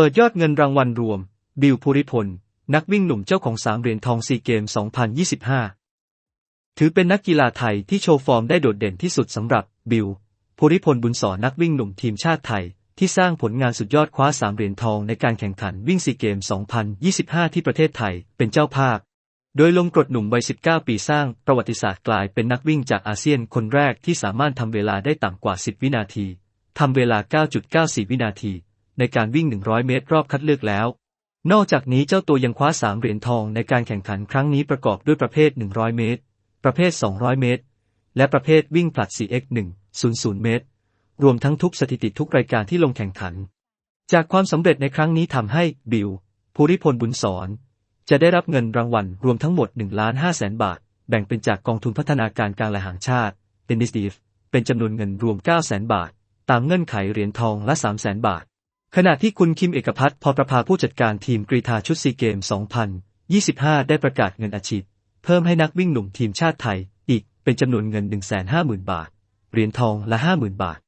เปิดยอดเงินรางวัลรวม บิลภูริพล นักวิ่งหนุ่มเจ้าของสามเหรียญทองซีเกม 2025 ถือเป็นนักกีฬาไทยที่โชว์ฟอร์มได้โดดเด่นที่สุดสำหรับ บิลภูริพลบุญสอนนักวิ่งหนุ่มทีมชาติไทย ที่สร้างผลงานสุดยอดคว้าสามเหรียญทองในการแข่งขันวิ่งซีเกม 2025 ที่ประเทศไทยเป็นเจ้าภาพ โดยลงกรดหนุ่มวัย 19 ปีสร้างประวัติศาสตร์กลายเป็นนักวิ่งจากอาเซียนคนแรกที่สามารถทำเวลาได้ต่ำกว่า 10 วินาทีทำเวลา 9.94 วินาที ในการวิ่ง 100 เมตรรอบคัดเลือกแล้ว นอกจากนี้เจ้าตัวยังคว้า 3 เหรียญทองในการแข่งขันครั้งนี้ประกอบด้วยประเภท 100 เมตร ประเภท 200 เมตร และประเภทวิ่งผลัด 4x1 00 เมตร รวมทั้งทุกสถิติทุกรายการที่ลงแข่งขัน จากความสำเร็จในครั้งนี้ทำให้บิลภูริพลบุญสอนจะได้รับเงินรางวัลรวมทั้งหมด1ล้าน5แสนบาท แบ่งเป็นจากกองทุนพัฒนาการกลางและห่งชาติ NSDF เป็นจำนวนเงินรวม9แสนบาท ตามเงื่อนไขเหรียญทองละ3แสนบาท ขณะที่คุณคิมเอกพัฒน์พอประภาผู้จัดการทีมกรีธาชุดซีเกม 2025 ได้ประกาศเงินอาชีพเพิ่มให้นักวิ่งหนุ่มทีมชาติไทย อีกเป็นจำนวนเงิน 150,000 บาท เหรียญทองละ 50,000 บาท